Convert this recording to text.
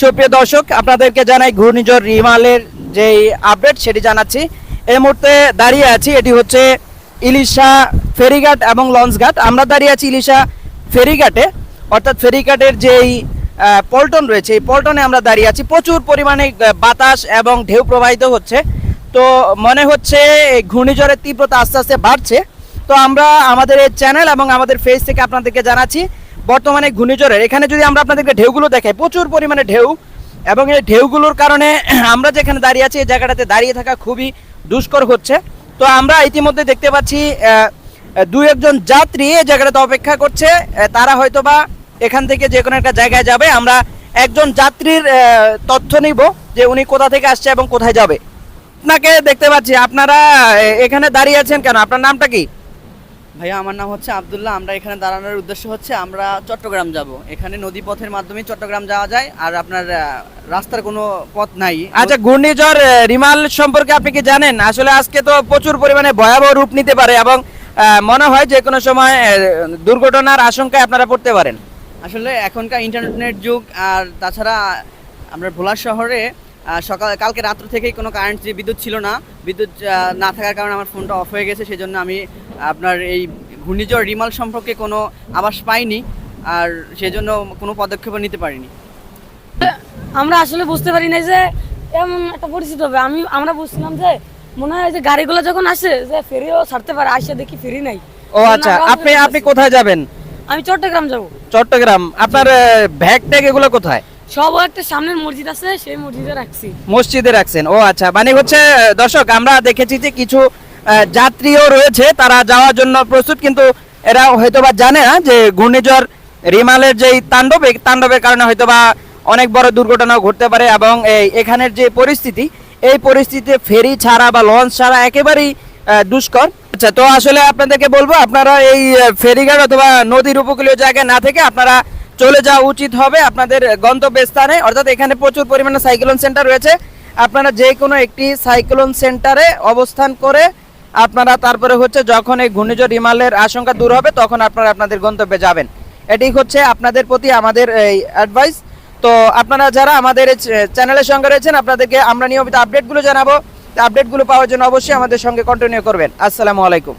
সুপ্রিয় দর্শক, আপনাদেরকে জানাই ঘূর্ণিঝড় রিমালের যেই আপডেট সেটি জানাচ্ছি। এই মুহূর্তে দাঁড়িয়ে আছি, এটি হচ্ছে ইলিশা ফেরিঘাট এবং লঞ্চঘাট। আমরা দাঁড়িয়ে আছি ইলিশা ফেরিঘাটে, অর্থাৎ ফেরিঘাটের যেই পল্টন রয়েছে, এই পল্টনে আমরা দাঁড়িয়ে আছি। প্রচুর পরিমাণে বাতাস এবং ঢেউ প্রবাহিত হচ্ছে। তো মনে হচ্ছে ঘূর্ণিঝড়ের তীব্রতা আস্তে আস্তে বাড়ছে। তো আমরা আমাদের এই চ্যানেল এবং আমাদের ফেস থেকে আপনাদেরকে জানাচ্ছি বর্তমানে ঘূর্ণিঝড়ের। এখানে যদি আমরা আপনাদেরকে ঢেউগুলো দেখাই, প্রচুর পরিমাণে ঢেউ এবং এই ঢেউগুলোর কারণে আমরা যেখানে দাঁড়িয়ে আছি, এই জায়গাটাতে দাঁড়িয়ে থাকা খুবই দুষ্কর হচ্ছে। তো আমরা ইতিমধ্যে দেখতে পাচ্ছি দুই একজন যাত্রী এই জায়গাটাতে অপেক্ষা করছে। তারা হয়তো বা এখান থেকে যে কোনো একটা জায়গায় যাবে। আমরা একজন যাত্রীর তথ্য নিব যে উনি কোথা থেকে আসছে এবং কোথায় যাবে। আপনাকে দেখতে পাচ্ছি, আপনারা এখানে দাঁড়িয়ে আছেন কেন? আপনার নামটা কি? ভাইয়া আমার নাম হচ্ছে আবদুল্লাহ। আমরা এখানে দাঁড়ানোর উদ্দেশ্য হচ্ছে আমরা চট্টগ্রাম যাব। এখানে নদী পথের মাধ্যমে চট্টগ্রাম যাওয়া যায় আর আপনার রাস্তার কোনো পথ নাই। আচ্ছা ঘূর্ণিঝড় রিমাল সম্পর্কে আপনি কি জানেন? আসলে আজকে তো প্রচুর পরিমাণে ভয়াবহ রূপ নিতে পারে এবং মনে হয় যে কোনো সময় দুর্ঘটনার আশঙ্কায় আপনারা পড়তে পারেন। আসলে এখনকার ইন্টারনেট যুগ আর তাছাড়া আমরা ভোলা শহরে সকাল কালকে রাত্র থেকেই কোনো কারেন্ট বিদ্যুৎ ছিল না বিদ্যুৎ না থাকার কারণে আমার ফোনটা অফ হয়ে গেছে সেজন্য আমি আপনার এই ঘূর্ণিঝড় রিমাল সম্পর্কে কোনো আভাস পাইনি আর সেজন্য কোনো পদক্ষেপও নিতে পারিনি। আমরা আসলে বুঝতে পারি না যে এমন একটা পরিস্থিতি হবে। আমি আমরা বুঝছিলাম যে মনে হয় যে গাড়িগুলো যখন আসে যে ফেরিও ছাড়তে পারে আসে দেখি ফেরি নাই। ও আচ্ছা আপনি আপনি কোথায় যাবেন? আমি চট্টগ্রাম যাব। চট্টগ্রাম। আপনার ব্যাগ ট্যাগ এগুলো কোথায়? সব একটা সামনের মসজিদ আছে সেই মসজিদে রাখছি। মসজিদে রাখছেন। ও আচ্ছা মানে হচ্ছে দর্শক আমরা দেখেছি যে কিছু যাত্রীও রয়েছে, তারা যাওয়ার জন্য প্রস্তুত, কিন্তু এরা হয়তোবা জানে না যে ঘূর্ণিঝড় রিমালের যেই তাণ্ডব, এই তাণ্ডবের কারণে হয়তোবা অনেক বড় দুর্ঘটনাও ঘটতে পারে এবং এই এখানের যে পরিস্থিতি, এই পরিস্থিতিতে ফেরি ছাড়া বা লঞ্চ ছাড়া একেবারেই দুষ্কর। আচ্ছা তো আসলে আপনাদেরকে বলব, আপনারা এই ফেরিঘাট অথবা নদীর উপকূলীয় জায়গায় না থেকে আপনারা চলে যাওয়া উচিত হবে আপনাদের গন্তব্যস্থানে। অর্থাৎ এখানে প্রচুর পরিমাণে সাইক্লোন সেন্টার রয়েছে। আপনারা যে কোনো একটি সাইক্লোন সেন্টারে অবস্থান করে আপনারা তারপরে হচ্ছে যখন এই ঘূর্ণিঝড় হিমালয়ের আশঙ্কা দূর হবে, তখন আপনারা আপনাদের গন্তব্যে যাবেন। এটি হচ্ছে আপনাদের প্রতি আমাদের এই অ্যাডভাইস তো আপনারা যারা আমাদের চ্যানেলের সঙ্গে রয়েছেন, আপনাদেরকে আমরা নিয়মিত আপডেটগুলো জানাব। আপডেটগুলো পাওয়ার জন্য অবশ্যই আমাদের সঙ্গে কন্টিনিউ করবেন। আসসালামু আলাইকুম।